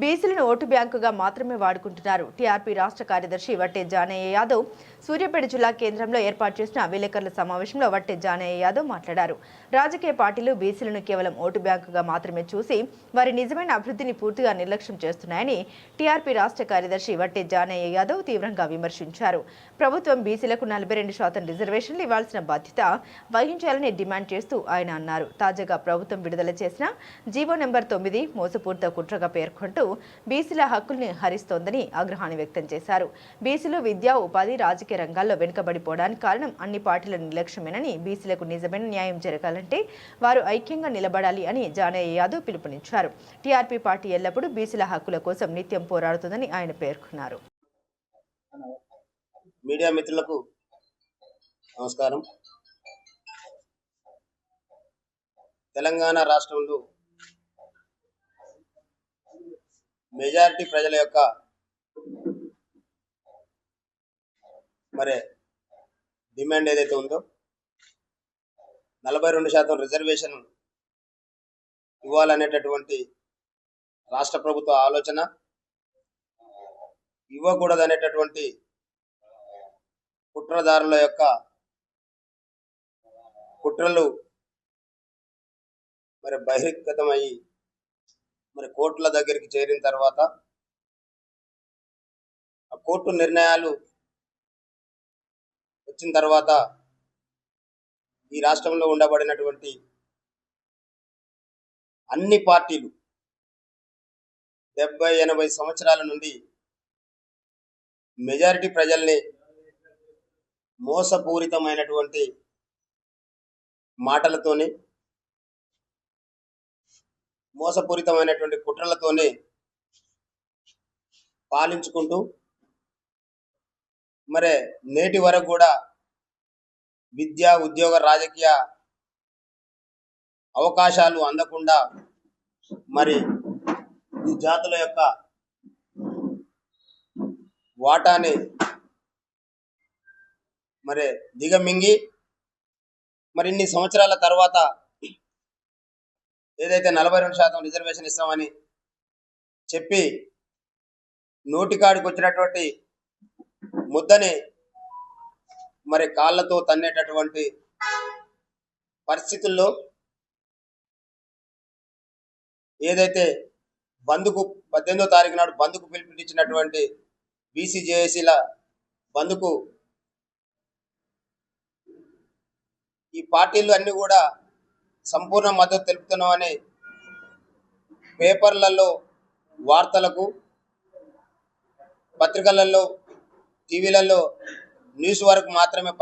బీసీలను ఓటు బ్యాంకుగా మాత్రమే వాడుకుంటున్నారు. టీఆర్పీ రాష్ట్ర కార్యదర్శి వట్టే జానయ్య యాదవ్ సూర్యాపేట జిల్లా కేంద్రంలో ఏర్పాటు చేసిన విలేకరుల సమావేశంలో వట్టే జానయ్య యాదవ్ మాట్లాడారు. రాజకీయ పార్టీలు బీసీలను కేవలం ఓటు బ్యాంకుగా మాత్రమే చూసి వారి నిజమైన అభివృద్ధిని పూర్తిగా నిర్లక్ష్యం చేస్తున్నాయని టీఆర్పీ రాష్ట్ర కార్యదర్శి వట్టే జానయ్య యాదవ్ తీవ్రంగా విమర్శించారు. ప్రభుత్వం బీసీలకు నలభై రెండు శాతం రిజర్వేషన్లు ఇవ్వాల్సిన బాధ్యత వహించాలని డిమాండ్ చేస్తూ ఆయన అన్నారు. తాజాగా ప్రభుత్వం విడుదల చేసిన జీవో నెంబర్ తొమ్మిది మోసపూరిత కుట్రగా పేర్కొంటూ పాటు బీసీల హక్కుల్ని హరిస్తోందని ఆగ్రహాన్ని వ్యక్తం చేశారు. బీసీలు విద్యా ఉపాధి రాజకీయ రంగాల్లో వెనుకబడిపోవడానికి కారణం అన్ని పార్టీల నిర్లక్ష్యమేనని బీసీలకు నిజమైన న్యాయం జరగాలంటే వారు ఐక్యంగా నిలబడాలి అని జానయ్య యాదవ్ పిలుపునిచ్చారు. టీఆర్పీ పార్టీ ఎల్లప్పుడూ బీసీల హక్కుల కోసం నిత్యం పోరాడుతుందని ఆయన పేర్కొన్నారు. మీడియా మిత్రులకు నమస్కారం. తెలంగాణ రాష్ట్రంలో మెజారిటీ ప్రజల యొక్క మరి డిమాండ్ ఏదైతే ఉందో నలభై రెండు శాతం రిజర్వేషన్ ఇవ్వాలనేటటువంటి రాష్ట్ర ప్రభుత్వ ఆలోచన ఇవ్వకూడదనేటటువంటి కుట్రదారుల యొక్క కుట్రలు మరి బహిర్గతమయ్యి మరి కోర్టుల దగ్గరికి చేరిన తర్వాత ఆ కోర్టు నిర్ణయాలు వచ్చిన తర్వాత ఈ రాష్ట్రంలో ఉండబడినటువంటి అన్ని పార్టీలు డెబ్బై ఎనభై సంవత్సరాల నుండి మెజారిటీ ప్రజల్ని మోసపూరితమైనటువంటి మాటలతోని మోసపూరితమైనటువంటి కుట్రలతోనే పాలించుకుంటూ మరి నేటి వరకు కూడా విద్య ఉద్యోగ రాజకీయ అవకాశాలు అందకుండా మరి ఈ జాతుల యొక్క వాటాని మరి దిగమింగి మరి ఇన్ని సంవత్సరాల తర్వాత ఏదైతే నలభై రెండు శాతం రిజర్వేషన్ ఇస్తామని చెప్పి నోటికాడికి వచ్చినటువంటి ముద్దని మరి కాళ్ళతో తన్నేటటువంటి పరిస్థితుల్లో ఏదైతే బంధుకు పద్దెనిమిదో తారీఖు నాడు బంధుకు పిలుపునిచ్చినటువంటి బీసీజేఏసీల బంధుకు ఈ పార్టీలు అన్నీ కూడా సంపూర్ణ మద్దతు తెలుపుతున్నామని పేపర్లలో వార్తలకు పత్రికలలో టీవీలలో న్యూస్ వరకు మాత్రమే